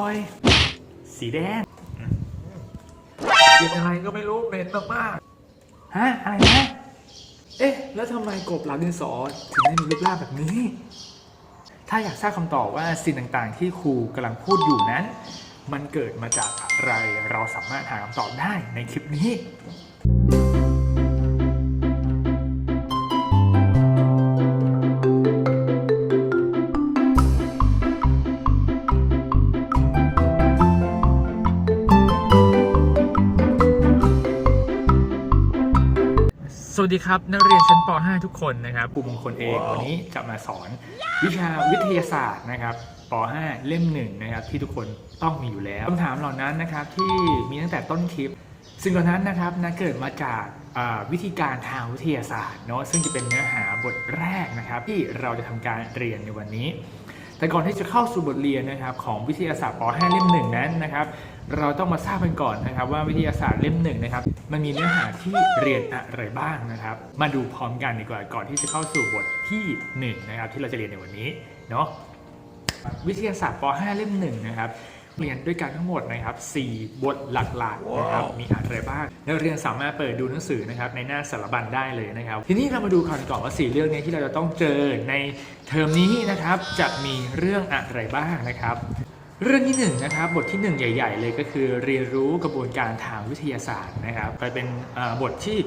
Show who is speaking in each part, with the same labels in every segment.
Speaker 1: บ่อยๆสีแดง
Speaker 2: กินอะไรก็ไม่รู้เหม็นมาก
Speaker 1: ฮะอะไรนะเอ๊ะ แล้วทำไมกบหลังดินสอถึงได้มีรูปร่างแบบนี้ ถ้าอยากทราบคำตอบว่าสิ่งต่างๆ ที่ครูกำลังพูดอยู่นั้น มันเกิดมาจากอะไรเราสามารถหาคำตอบได้ในคลิปนี้ วัสดีครับ นักเรียนชั้นป .5 ทุกคนนะครับครูมงคลเองวันนี้จะมาสอน วิชาวิทยาศาสตร์นะครับป .5 เล่มหนึ่งนะครับที่ทุกคนต้องมีอยู่แล้วคำถามเหล่านั้นนะครับที่มีตั้งแต่ต้นคลิปซึ่งเหล่านั้นนะครับนะเกิดมาจากอ่าวิธีการทางวิทยาศาสตร์เนาะซึ่งจะเป็นเนื้อหาบทแรกนะครับ ที่เราจะทำการเรียนในวันนี้ แต่ก่อนที่จะเข้าสู่บทเรียนนะครับของวิทยาศาสตร์ป .5 เล่มหนึ่งนั้นนะครับเราต้องมาทราบกันก่อนนะครับ ว่าวิทยาศาสตร์เล่มหนึ่งนะครับมันมีเนื้อหาที่เรียนอะไรบ้างนะครับ มาดูพร้อมกันดีกว่าก่อนที่จะเข้าสู่บทที่หนึ่งนะครับที่เราจะเรียนในวันนี้เนาะวิทยาศาสตร์ป .5 เล่มหนึ่งนะครับ เรียนด้วยกันทั้งหมดนะครับ 4 บทหลักๆนะครับ มีอะไรบ้าง นักเรียนสามารถเปิดดูหนังสือนะครับในหน้าสารบัญได้เลยนะครับ ทีนี้เรามาดูกันก่อนว่า 4 เรื่องนี้ที่เราจะต้องเจอในเทอมนี้นะครับ จะมีเรื่องอะไรบ้างนะครับเรื่องที่หนึ่งนะครับบทที่หนึ่งใหญ่ ๆ เลยก็คือเรียนรู้กระบวนการทางวิทยาศาสตร์นะครับไปเป็นอ่าบทที่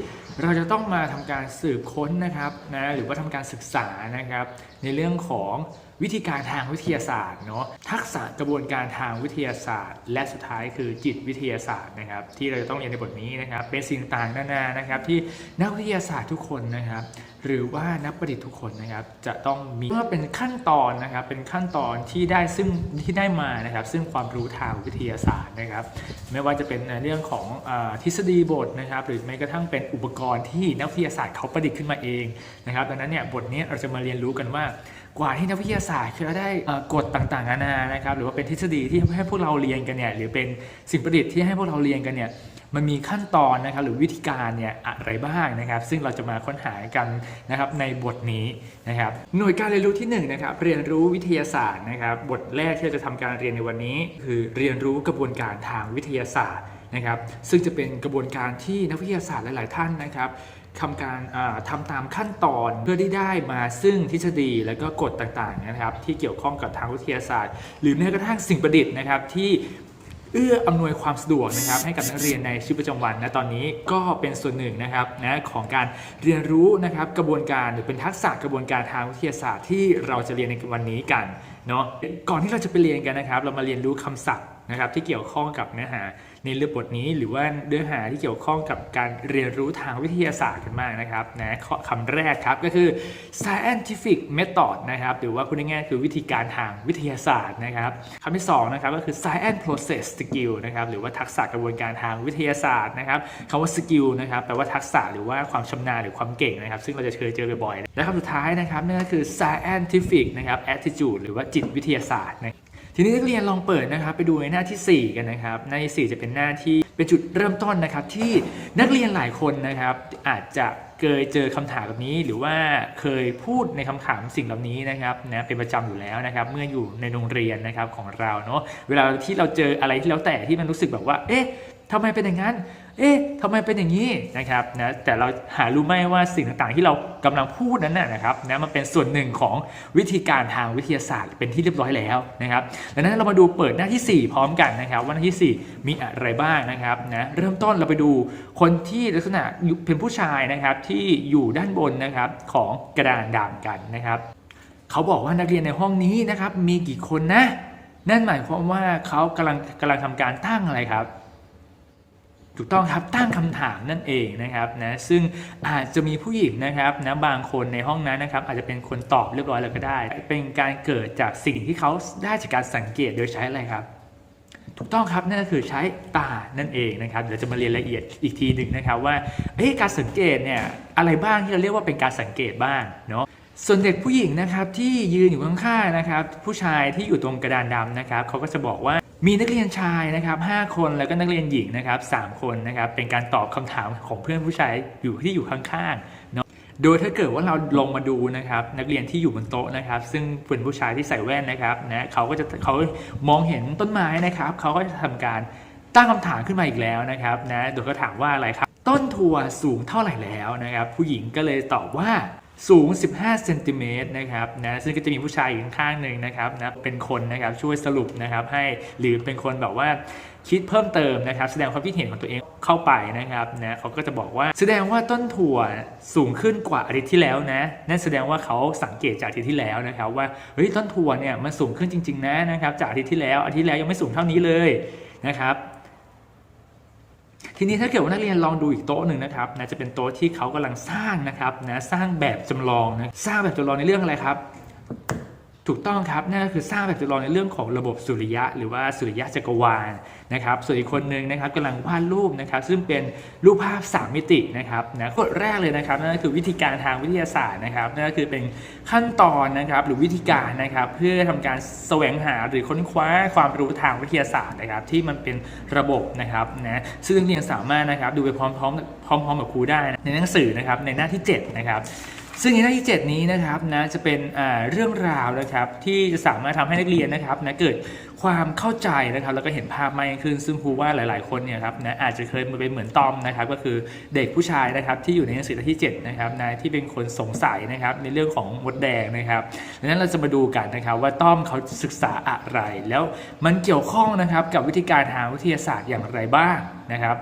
Speaker 1: เราจะต้องมาทำการสืบค้นนะครับนะหรือว่าทำการศึกษานะครับ ในเรื่องของวิธีการทางวิทยาศาสตร์เนาะทักษะกระบวนการทางวิทยาศาสตร์ และสุดท้ายคือจิตวิทยาศาสตร์นะครับ ที่เราจะต้องเรียนในบทนี้นะครับ เป็นสิ่งต่างๆนานานะครับ ที่นักวิทยาศาสตร์ทุกคนนะครับ หรือว่านักประดิษฐ์ทุกคนนะครับจะต้องมีเพื่อเป็นขั้นตอนนะครับเป็นขั้นตอนที่ได้ซึ่งที่ได้มานะครับซึ่งความรู้ทางวิทยาศาสตร์นะครับ ไม่ว่าจะเป็นในเรื่องของอทฤษฎีบทนะครับ หรือแม้กระทั่งเป็นอุปกรณ์ที่นักวิทยาศาสตร์เขาประดิษฐ์ขึ้นมาเองนะครับดังนั้นเนี่ยบทนี้เราจะมาเรียนรู้กันว่ากว่าที่นักวิทยาศาสตร์จะได้กฎต่างๆนานานะครับหรือว่าเป็นทฤษฎีที่ให้พวกเราเรียนกันเนี่ยหรือเป็นสิ่งประดิษฐ์ที่ให้พวกเราเรียนกันเนี่ย มันมีขั้นตอนนะครับหรือวิธีการเนี่ยอะไรบ้างนะครับ ซึ่งเราจะมาค้นหากันนะครับในบทนี้นะครับ หน่วยการเรียนรู้ที่หนึ่งนะครับเรียนรู้วิทยาศาสตร์นะครับบทแรกที่เราจะทำการเรียนในวันนี้ คือเรียนรู้กระบวนการทางวิทยาศาสตร์นะครับ ซึ่งจะเป็นกระบวนการที่นักวิทยาศาสตร์หลาย ๆ ท่านนะครับทำการอ่าทำตามขั้นตอนเพื่อที่ได้มาซึ่งทฤษฎีและก็กฎต่างๆนะครับ ที่เกี่ยวข้องกับทางวิทยาศาสตร์ หรือแม้กระทั่งสิ่งประดิษฐ์นะครับที่ เอื้ออำนวยความสะดวกนะครับให้กับนักเรียนในชีวิตประจำวันนะตอนนี้ก็เป็นส่วนหนึ่งนะครับนะของการเรียนรู้นะครับกระบวนการหรือเป็นทักษะกระบวนการทางวิทยาศาสตร์ที่เราจะเรียนในวันนี้กันเนาะก่อนที่เราจะไปเรียนกันนะครับ เรามาเรียนรู้คำศัพท์นะครับที่เกี่ยวข้องกับเนื้อหา ในเรื่องบทนี้หรือว่าเนื้อหาที่เกี่ยวข้องกับการเรียนรู้ทางวิทยาศาสตร์กันมากนะครับนะข้อคำแรกครับก็คือ scientific method นะครับหรือว่าพูดง่ายๆคือวิธีการทางวิทยาศาสตร์นะครับคำที่สองนะครับก็คือ science process skill นะครับหรือว่าทักษะกระบวนการทางวิทยาศาสตร์นะครับคำว่า skill นะครับแปลว่าทักษะหรือว่าความชำนาญหรือความเก่งนะครับ ซึ่งเราจะเคยเจอบ่อยๆและคำสุดท้ายนะครับนั่นก็คือ scientific นะครับ attitude หรือว่าจิตวิทยาศาสตร์ ทีนี้นักเรียนลองเปิดนะครับ ไปดูในหน้าที่ 4 กันนะครับหน้าที่4จะเป็นหน้าที่เป็นจุดเริ่มต้นนะครับ ที่นักเรียนหลายคนนะครับ อาจจะเคยเจอคำถามแบบนี้ หรือว่าเคยพูดในคำถามสิ่งเหล่านี้นะครับนะเป็นประจำอยู่แล้วนะครับ เมื่ออยู่ในโรงเรียนนะครับของเราเนาะเวลาที่เราเจออะไรที่แล้วแต่ที่มันรู้สึกแบบว่า เอ๊ะทำไมเป็นอย่างนั้น เอ๊ะทำไมเป็นอย่างนี้นะครับนะแต่เราหารู้ไหมว่าสิ่งต่างๆ ที่เรากำลังพูดนั้นนะนะครับนะมันเป็นส่วนหนึ่งของวิธีการทางวิทยาศาสตร์ เป็นที่เรียบร้อยแล้วนะครับดังนั้นเรามาดูเปิดหน้าที่ 4 พร้อมกันนะครับ ว่าหน้าที่ 4 มีอะไรบ้างนะครับนะเริ่มต้นเราไปดูคนที่ลักษณะเป็นผู้ชายนะครับที่อยู่ด้านบนนะครับของกระดานดำกันนะครับเขาบอกว่านักเรียนในห้องนี้นะครับมีกี่คนนะ นั่นหมายความว่าเขากำลังกำลังทำการตั้งอะไรครับ ถูกต้องครับตั้งคำถามนั่นเองนะครับนะซึ่งอาจจะมีผู้หญิงนะครับนะบางคนในห้องนั้นนะครับอาจจะเป็นคนตอบเรียบร้อยแล้วก็ได้ เป็นการเกิดจากสิ่งที่เขาได้จากการสังเกตโดยใช้อะไรครับถูกต้องครับนั่นก็คือใช้ตานั่นเองนะครับเดี๋ยวจะมาเรียนละเอียดอีกทีหนึ่งนะครับว่าการสังเกตเนี่ยอะไรบ้างที่เราเรียกว่าเป็นการสังเกตบ้างเนาะส่วนเด็กผู้หญิงนะครับที่ยืนอยู่ข้างๆนะครับผู้ชายที่อยู่ตรงกระดานดำนะครับเขาก็จะบอกว่า มีนักเรียนชายนะครับ5คนแล้วก็นักเรียนหญิงนะครับ3คนนะครับเป็นการตอบคำถามของเพื่อนผู้ชายอยู่ที่อยู่ข้างๆเนาะโดยถ้าเกิดว่าเราลงมาดูนะครับนักเรียนที่อยู่บนโต๊ะนะครับ ซึ่งเป็นผู้ชายที่ใส่แว่นนะครับนะเขาก็จะเขามองเห็นต้นไม้นะครับเขาก็จะทำการตั้งคำถามขึ้นมาอีกแล้วนะครับนะโดยก็ถามว่าอะไรครับ ต้นทัวสูงเท่าไหร่แล้วนะครับ ผู้หญิงก็เลยตอบว่า สูง 15 เซนติเมตรนะครับนะซึ่งก็จะมีผู้ชายอีกข้างหนึ่งนะครับนะเป็นคนนะครับช่วยสรุปนะครับให้หรือเป็นคนแบบว่าคิดเพิ่มเติมนะครับ แสดงความคิดเห็นของตัวเองเข้าไปนะครับนะเขาก็จะบอกว่าแสดงว่าต้นถั่วสูงขึ้นกว่าอาทิตย์ที่แล้วนะนั่นแสดงว่าเขาสังเกตจากอาทิตย์ที่แล้วนะครับ ว่าเฮ้ยต้นถั่วเนี่ยมันสูงขึ้นจริง ๆ นะนะครับ จากอาทิตย์ที่แล้วอาทิตย์ที่แล้วยังไม่สูงเท่านี้เลยนะครับ ทีนี้ถ้าเกิดว่านักเรียนลองดูอีกโต๊ะหนึ่งนะครับนะจะเป็นโต๊ะที่เขากำลังสร้างนะครับนะสร้างแบบจำลองนะสร้างแบบจำลองในเรื่องอะไรครับ ถูกต้องครับนั่นก็คือสร้างแบบจำลองในเรื่องของระบบสุริยะ หรือว่าสุริยะจักรวาลนะครับ ส่วนอีกคนหนึ่งนะครับกำลังวาดรูปนะครับ ซึ่งเป็นรูปภาพ 3 มิตินะครับนะกฎแรกเลยนะครับนั่นก็คือวิธีการทางวิทยาศาสตร์นะครับนั่นก็คือเป็นขั้นตอนนะครับหรือวิธีการนะครับ เพื่อทำการแสวงหาหรือค้นคว้าความรู้ทางวิทยาศาสตร์นะครับ ที่มันเป็นระบบนะครับนะซึ่งนักเรียนสามารถนะครับดูไปพร้อมๆพร้อมๆกับครูได้ในหนังสือนะครับในหน้าที่7นะครับ ซึ่งในหน้าที่ 7 นี้นะครับนะจะเป็นเรื่องราวนะครับที่จะสามารถทำให้นักเรียนนะครับนะเกิดความเข้าใจนะครับแล้วก็เห็นภาพมากยิ่งขึ้น ซึ่งครูว่าหลาย ๆ คนเนี่ยครับนะอาจจะเคยมาเป็นเหมือนตอมนะครับก็คือเด็กผู้ชายนะครับที่อยู่ในหนังสือหน้าที่7นะครับนะที่เป็นคนสงสัยนะครับในเรื่องของมดแดงนะครับดังนั้นเราจะมาดูกันนะครับว่าต้อมเขาศึกษาอะไร แล้วมันเกี่ยวข้องนะครับกับวิธีการทางวิทยาศาสตร์อย่างไรบ้างนะครับ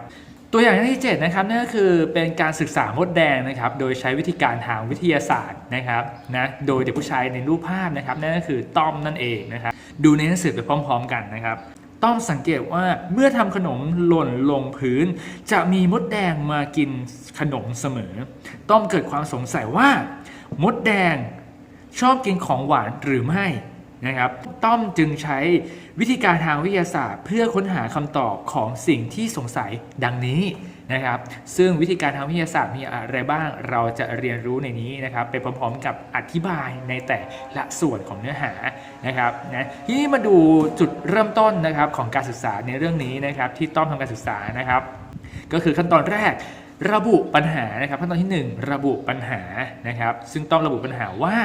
Speaker 1: ตัวอย่างที่7นะครับนั่นก็คือเป็นการศึกษามดแดงนะครับ โดยใช้วิธีการทางวิทยาศาสตร์นะครับนะโดยเด็กผู้ชายในรูปภาพนะครับนั่นก็คือต้อมนั่นเองนะครับดูในหนังสือไปพร้อม ๆ กันนะครับ ต้อมสังเกตว่าเมื่อทำขนมหล่นลงพื้น จะมีมดแดงมากินขนมเสมอ ต้อมเกิดความสงสัยว่ามดแดงชอบกินของหวานหรือไม่ นะครับต้อมจึงใช้วิธีการทางวิทยาศาสตร์ เพื่อค้นหาคำตอบของสิ่งที่สงสัยดังนี้นะครับ ซึ่งวิธีการทางวิทยาศาสตร์มีอะไรบ้างเราจะเรียนรู้ในนี้นะครับไปพร้อมๆกับอธิบายในแต่ละส่วนของเนื้อหานะครับนะทีนี้มาดูจุดเริ่มต้นนะครับของการศึกษาในเรื่องนี้นะครับ ที่ต้อมทำการศึกษานะครับ ก็คือขั้นตอนแรกระบุปัญหานะครับขั้นตอนที่ 1 ระบุปัญหานะครับ ซึ่งต้องระบุปัญหาว่า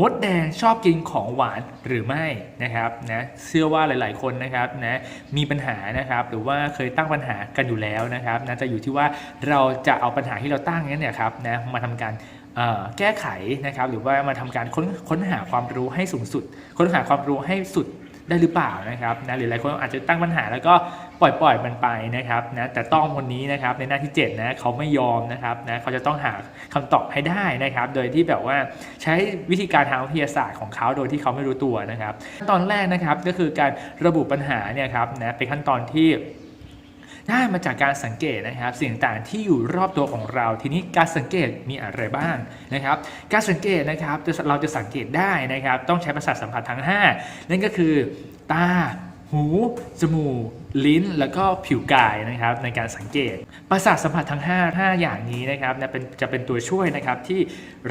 Speaker 1: มดแดงชอบกินของหวานหรือไม่นะครับนะเชื่อว่าหลาย ๆ คนนะครับนะมีปัญหานะครับ หรือว่าเคยตั้งปัญหากันอยู่แล้วนะครับนะจะอยู่ที่ว่าเราจะเอาปัญหาที่เราตั้งนั้นเนี่ยครับนะมาทำการแก้ไขนะครับ หรือว่ามาทำการค้นค้นหาความรู้ให้สูงสุด ค้นหาความรู้ให้สุด ได้หรือเปล่านะครับนะหรือหลายคนอาจจะตั้งปัญหาแล้วก็ปล่อยปล่อยมันไปนะครับนะแต่ต้องคนนี้นะครับในหน้าที่7นะเขาไม่ยอมนะครับนะเขาจะต้องหาคำตอบให้ได้นะครับ โดยที่แบบว่าใช้วิธีการทางวิทยาศาสตร์ของเขาโดยที่เขาไม่รู้ตัวนะครับขั้นตอนแรกนะครับก็คือการระบุปัญหาเนี่ยครับนะเป็นขั้นตอนที่ ได้มาจากการสังเกตนะครับ สิ่งต่างที่อยู่รอบตัวของเรา ทีนี้การสังเกตมีอะไรบ้างนะครับ การสังเกตนะครับเราจะสังเกตได้นะครับ ต้องใช้ประสาทสัมผัสทั้ง 5 นั่นก็คือ ตา หู จมูก ลิ้น แล้วก็ผิวกายนะครับ ในการสังเกต ประสาทสัมผัสทั้ง 5 5 อย่างนี้นะครับนะเป็นจะเป็นตัวช่วยนะครับที่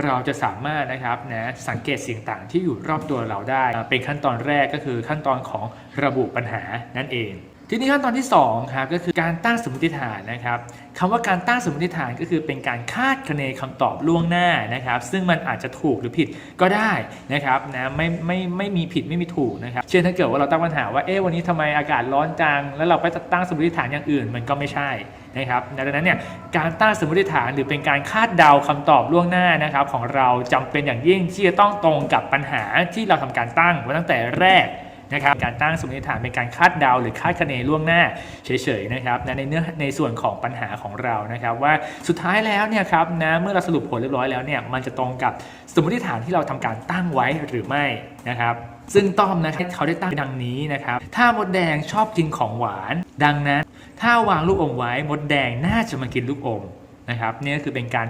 Speaker 1: เราจะสามารถนะครับนะสังเกตสิ่งต่างที่อยู่รอบตัวเราได้ เป็นขั้นตอนแรกก็คือขั้นตอนของระบุปัญหานั่นเอง ทีนี้ขั้นตอนที่2ครับก็คือการตั้งสมมติฐานนะครับคำว่าการตั้งสมมติฐานก็คือเป็นการคาดคะเนคำตอบล่วงหน้านะครับ ซึ่งมันอาจจะถูกหรือผิดก็ได้นะครับนะไม่ไม่ไม่มีผิดไม่มีถูกนะครับ เช่นถ้าเกิดว่าเราตั้งปัญหาว่าเอ๊ะวันนี้ทำไมอากาศร้อนจัง แล้วเราไปตั้งสมมติฐานอย่างอื่นมันก็ไม่ใช่นะครับดังนั้นเนี่ยการตั้งสมมติฐานหรือเป็นการคาดเดาคำตอบล่วงหน้านะครับของเราจำเป็นอย่างยิ่งที่จะต้องตรงกับปัญหาที่เราทำการตั้งไว้ตั้งแต่แรก นะครับการตั้งสมมติฐานเป็นการคาดเดาหรือคาดคะเนล่วงหน้าเฉยๆนะครับนะในเนื้อในส่วนของปัญหาของเรานะครับ ว่าสุดท้ายแล้วเนี่ยครับนะเมื่อเราสรุปผลเรียบร้อยแล้วเนี่ยมันจะตรงกับสมมติฐานที่เราทำการตั้งไว้หรือไม่นะครับซึ่งต้อมนะครับเขาได้ตั้งดังนี้นะครับ ถ้ามดแดงชอบกินของหวาน ดังนั้น ถ้าวางลูกอมไว้มดแดงน่าจะมากินลูกอมนะครับนี่ก็คือเป็นการ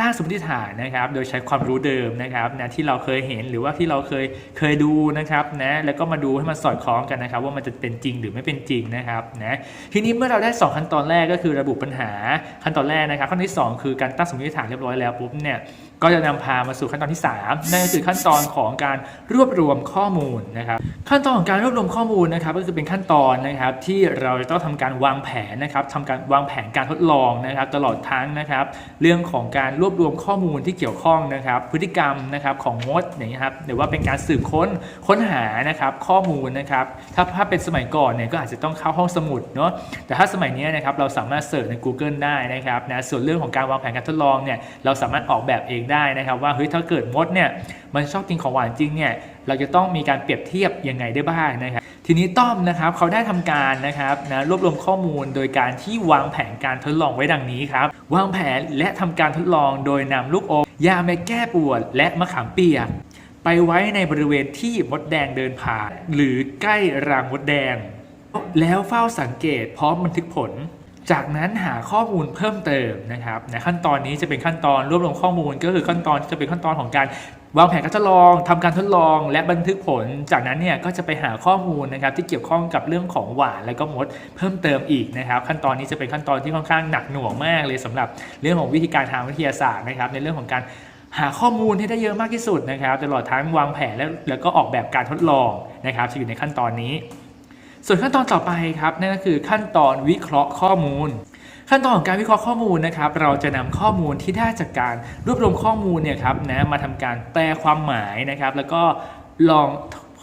Speaker 1: ตั้งสมมติฐานนะครับ โดยใช้ความรู้เดิมนะครับนะที่เราเคยเห็นหรือว่าที่เราเคยเคยดูนะครับนะแล้วก็มาดูให้มันสอดคล้องกันนะครับ ว่ามันจะเป็นจริงหรือไม่เป็นจริงนะครับนะทีนี้เมื่อเราได้ 2 ขั้นตอนแรกก็คือระบุปัญหาขั้นตอนแรกนะครับขั้นที่ 2 คือการตั้งสมมติฐานเรียบร้อยแล้วปุ๊บเนี่ย ก็จะนำพามาสู่ขั้นตอนที่3นั่นก็คือขั้นตอนของการรวบรวมข้อมูลนะครับ ขั้นตอนของการรวบรวมข้อมูลนะครับ ก็คือเป็นขั้นตอนนะครับที่เราจะต้องทำการวางแผนนะครับทำการวางแผนการทดลองนะครับ ตลอดทั้งนะครับ เรื่องของการรวบรวมข้อมูลที่เกี่ยวข้องนะครับ พฤติกรรมนะครับของมดอย่างนี้ครับหรือว่าเป็นการสืบค้นค้นหานะครับข้อมูลนะครับ ถ้าถ้าเป็นสมัยก่อนเนี่ยก็อาจจะต้องเข้าห้องสมุดเนาะแต่ถ้าสมัยนี้นะครับเราสามารถเสิร์ชใน Google ได้นะครับนะส่วนเรื่องของการวางแผนการทดลองเนี่ยเราสามารถออกแบบเองได้นะครับว่าเฮ้ยถ้าเกิดมดเนี่ยมันชอบกินของหวานจริงเนี่ยเราจะต้องมีการเปรียบเทียบยังไงได้บ้างนะครับทีนี้ต้อมนะครับเขาได้ทำการนะครับนะรวบรวมข้อมูลโดยการที่วางแผนการทดลองไว้ดังนี้ครับวางแผนและทำการทดลองโดยนำลูกอมยาเม็ดแก้ปวด และมะขามเปียกไปไว้ในบริเวณที่มดแดงเดินผ่าน หรือใกล้รางมดแดง แล้วเฝ้าสังเกตพร้อมบันทึกผล จากนั้นหาข้อมูลเพิ่มเติมนะครับในขั้นตอนนี้จะเป็นขั้นตอนรวบรวมข้อมูลก็คือขั้นตอนจะเป็นขั้นตอนของการวางแผนการทดลองทำการทดลองและบันทึกผล จากนั้นเนี่ยก็จะไปหาข้อมูลนะครับที่เกี่ยวข้องกับเรื่องของหวานและก็มดเพิ่มเติมอีกนะครับ ขั้นตอนนี้จะเป็นขั้นตอนที่ค่อนข้างหนักหน่วงมากเลยสำหรับเรื่องของวิธีการทางวิทยาศาสตร์นะครับ ในเรื่องของการหาข้อมูลให้ได้เยอะมากที่สุดนะครับตลอดทั้งวางแผนแล้วแล้วก็ออกแบบการทดลองนะครับจะอยู่ในขั้นตอนนี้ ส่วนขั้นตอนต่อไปครับนั่นก็คือขั้นตอนวิเคราะห์ข้อมูล ขั้นตอนของการวิเคราะห์ข้อมูลนะครับเราจะนำข้อมูลที่ได้จากการรวบรวมข้อมูลเนี่ยครับนะมาทำการแปลความหมายนะครับ แล้วก็ลอง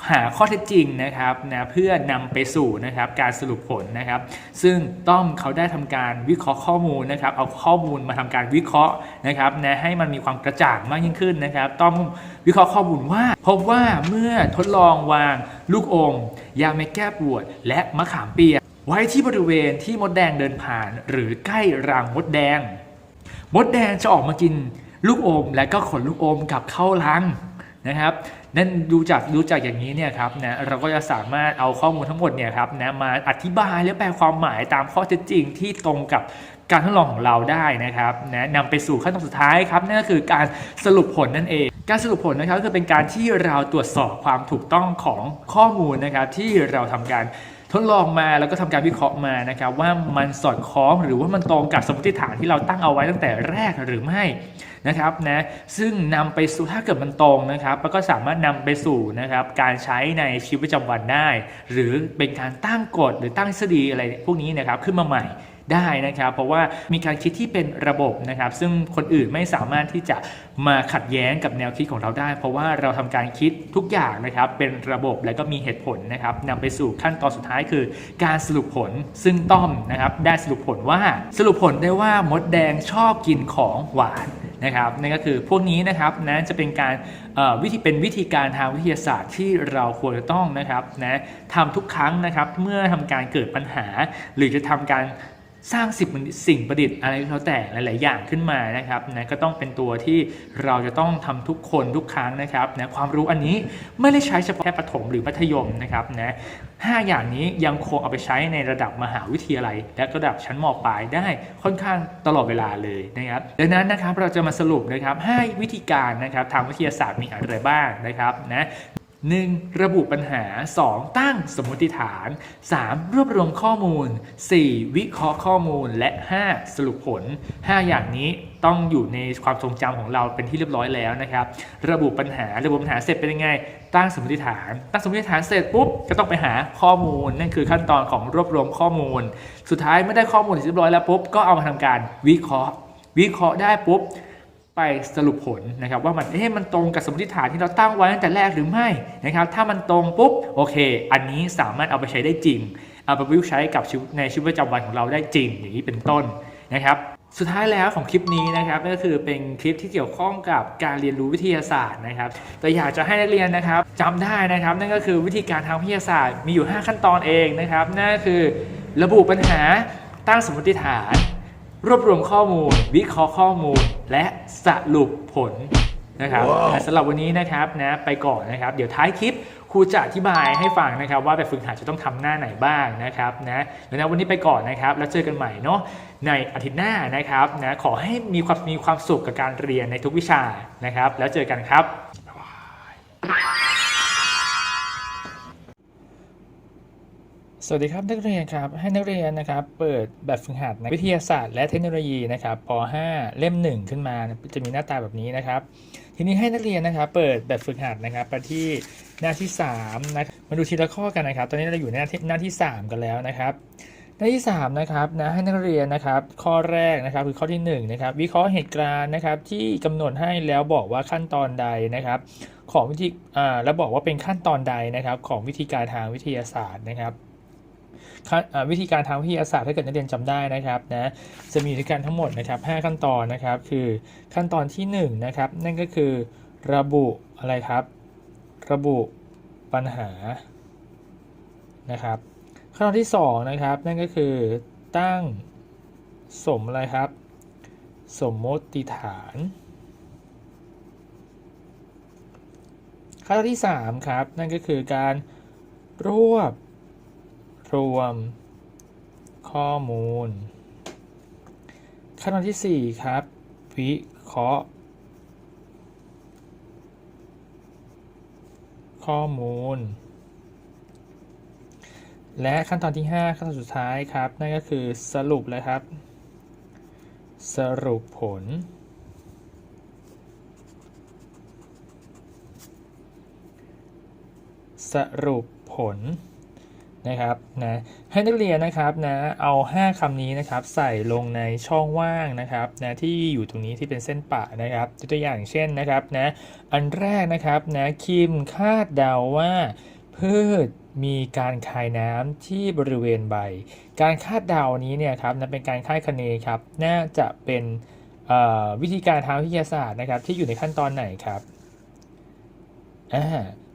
Speaker 1: หาข้อเท็จจริงนะครับนะเพื่อนำไปสู่นะครับการสรุปผลนะครับ ซึ่งต้อมเขาได้ทำการวิเคราะห์ข้อมูลนะครับ เอาข้อมูลมาทำการวิเคราะห์นะครับนะให้มันมีความกระจ่างมากยิ่งขึ้นนะครับ ต้อมวิเคราะห์ข้อมูลว่า พบว่าเมื่อทดลองวางลูกอมยาเม็ดแก้ปวด และมะขามเปียกไว้ที่บริเวณที่มดแดงเดินผ่าน หรือใกล้รังมดแดง มดแดงจะออกมากินลูกอมและก็ขนลูกอมกลับเข้ารังนะครับ นั่นดูจากดูจากอย่างนี้เนี่ยครับนะเราก็จะสามารถเอาข้อมูลทั้งหมดเนี่ยครับนะมาอธิบายและแปลความหมายตามข้อเท็จจริงที่ตรงกับการทดลองของเราได้นะครับนะนำไปสู่ขั้นตอนสุดท้ายครับนั่นก็คือการสรุปผลนั่นเอง การสรุปผลนะครับก็คือเป็นการที่เราตรวจสอบความถูกต้องของข้อมูลนะครับที่เราทำการ ทดลองมาแล้วก็ทำการวิเคราะห์มานะครับว่ามันสอดคล้องหรือว่ามันตรงกับสมมติฐานที่เราตั้งเอาไว้ตั้งแต่แรกหรือไม่นะครับนะซึ่งนำไปสู่ถ้าเกิดมันตรงนะครับมันก็สามารถนำไปสู่นะครับการใช้ในชีวิตประจำวันได้ หรือเป็นการตั้งกฎหรือตั้งทฤษฎีอะไรพวกนี้นะครับขึ้นมาใหม่ ได้นะครับ เพราะว่ามีการคิดที่เป็นระบบนะครับ ซึ่งคนอื่นไม่สามารถที่จะมาขัดแย้งกับแนวคิดของเราได้ เพราะว่าเราทำการคิดทุกอย่างนะครับ เป็นระบบและก็มีเหตุผลนะครับนำไปสู่ขั้นตอนสุดท้ายคือ การสรุปผลซึ่งต้อมนะครับ ได้สรุปผลว่าสรุปผลได้ว่ามดแดงชอบกินของหวานนะครับนั่นก็คือพวกนี้นะครับนะจะเป็นการวิธีเป็นวิธีการทางวิทยาศาสตร์ที่เราควรจะต้องนะครับนะทำทุกครั้งนะครับ เมื่อทำการเกิดปัญหา หรือจะทำการ สร้างสิ่งประดิษฐ์สิ่งประดิษฐ์อะไรก็แล้วแต่หลาย ๆ อย่างขึ้นมานะครับนะก็ต้องเป็นตัวที่เราจะต้องทำทุกคนทุกครั้งนะครับนะความรู้อันนี้ไม่ได้ใช้เฉพาะแค่ประถมหรือมัธยมนะครับนะห้าอย่างนี้ยังคงเอาไปใช้ในระดับมหาวิทยาลัย และระดับชั้นมปลายได้ค่อนข้างตลอดเวลาเลยนะครับดังนั้นนะครับเราจะมาสรุปนะครับห้วิธีการนะครับทางวิทยาศาสตร์มีอะไรบ้างนะครับนะ 1. ระบุปัญหา 2. ตั้งสมมติฐาน 3. รวบรวมข้อมูล 4. วิเคราะห์ข้อมูลและ 5. สรุปผล 5 อย่างนี้ต้องอยู่ในความทรงจำของเราเป็นที่เรียบร้อยแล้วนะครับ ระบุปัญหาระบุปัญหาเสร็จเป็นยังไง ตั้งสมมติฐาน ตั้งสมมติฐานเสร็จปุ๊บก็ต้องไปหาข้อมูลนั่นคือขั้นตอนของรวบรวมข้อมูล สุดท้ายเมื่อได้ข้อมูลเสร็จเรียบร้อยแล้วปุ๊บก็เอามาทำการวิเคราะห์ วิเคราะห์ได้ปุ๊บ ไปสรุปผลนะครับว่ามันเอ๊ะมันตรงกับสมมติฐานที่เราตั้งไว้ตั้งแต่แรกหรือไม่นะครับถ้ามันตรงปุ๊บโอเค อันนี้สามารถเอาไปใช้ได้จริง เอาไปประยุกต์ใช้กับในชีวิตประจำวันของเราได้จริง อย่างนี้เป็นต้นนะครับสุดท้ายแล้วของคลิปนี้นะครับก็คือเป็นคลิปที่เกี่ยวข้องกับการเรียนรู้วิทยาศาสตร์นะครับ แต่อยากจะให้นักเรียนนะครับจำได้นะครับ นั่นก็คือวิธีการทางวิทยาศาสตร์มีอยู่ 5 ขั้นตอนเองนะครับนั่นก็คือระบุปัญหาตั้งสมมติฐาน รวบรวมข้อมูล วิเคราะห์ข้อมูล และสรุปผลนะครับสำหรับวันนี้นะครับนะไปก่อนนะครับ เดี๋ยวท้ายคลิปครูจะอธิบายให้ฟังนะครับว่าแบบฝึกหัดจะต้องทำหน้าไหนบ้างนะครับนะดังนั้นวันนี้ไปก่อนนะครับ แล้วเจอกันใหม่เนาะในอาทิตย์หน้านะครับนะขอให้มีความมีความสุขกับการเรียนในทุกวิชานะครับ แล้วเจอกันครับ
Speaker 3: ส
Speaker 1: สวัสดีครับนักเรียนครับให้นักเรียนนะครับเปิดแบบฝึกหัดนวิทยาศาสตร์และเทคโนโลยีนะครับป .5 เล่ม 1 ขึ้นมาจะมีหน้าตาแบบนี้นะครับ ทีนี้ให้นักเรียนนะครับเปิดแบบฝึกหัดนะครับไปที่หน้าที่3นะมาดูทีละข้อกันนะครับ ตอนนี้เราอยู่ในหน้าที่หน้าที่ 3 กันแล้วนะครับ หน้าที่3นะครับนะให้นักเรียนนะครับข้อแรกนะครับคือข้อที่1นะครับวิเคราะห์เหตุการณ์นะครับที่กำหนดให้แล้วบอกว่าขั้นตอนใดนะครับของวิธีอ่าแล้วบอกว่าเป็นขั้นตอนใดนะครับของวิธีการทางวิทยาศาสตร์นะครับ วิธีการทางวิทยาศาสตร์ถ้าเกิดนักเรียนจำได้นะครับนะจะมีด้วยกันทั้งหมดนะครับ 5 ขั้นตอนนะครับ คือขั้นตอนที่1นะครับนั่นก็คือระบุอะไรครับ ระบุปัญหานะครับ ขั้นตอนที่2นะครับนั่นก็คือตั้งสมอะไรครับ สมมติฐานขั้นตอนที่3ครับนั่นก็คือการรวบ รวม ข้อมูล ขั้นตอนทีสี่ 4 ครับ วิเคราะห์ ข้อมูล และขั้นตอนที่ 5 ขั้นตอนสุดท้ายครับ นั่นก็คือสรุปเลยครับ สรุปผลสรุปผล นะครับนะให้นักเรียนนะครับนะเอา 5คำนี้นะครับใส่ลงในช่องว่างนะครับนะที่อยู่ตรงนี้ที่เป็นเส้นปะนะครับตัวอย่างเช่นนะครับนะอันแรกนะครับนะคิมคาดเดาว่าพืชมีการคายน้ำที่บริเวณใบ การคาดเดานี้เนี่ยครับนะเป็นการคาดคะเนครับ น่าจะเป็นวิธีการทางวิทยาศาสตร์นะครับที่อยู่ในขั้นตอนไหนครับอ่า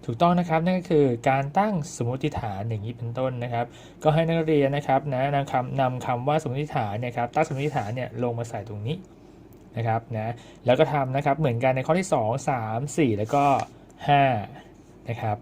Speaker 1: ถูกต้องนะครับนั่นก็คือการตั้งสมมติฐานอย่างนี้เป็นต้นนะครับ ก็ให้นักเรียนนะครับนะนำคำนำคำว่าสมมติฐานเนี่ยครับตั้งสมมติฐานเนี่ยลงมาใส่ตรงนี้นะครับนะแล้วก็ทำนะครับเหมือนกันในข้อที่ 2 3 4 แล้วก็5นะครับ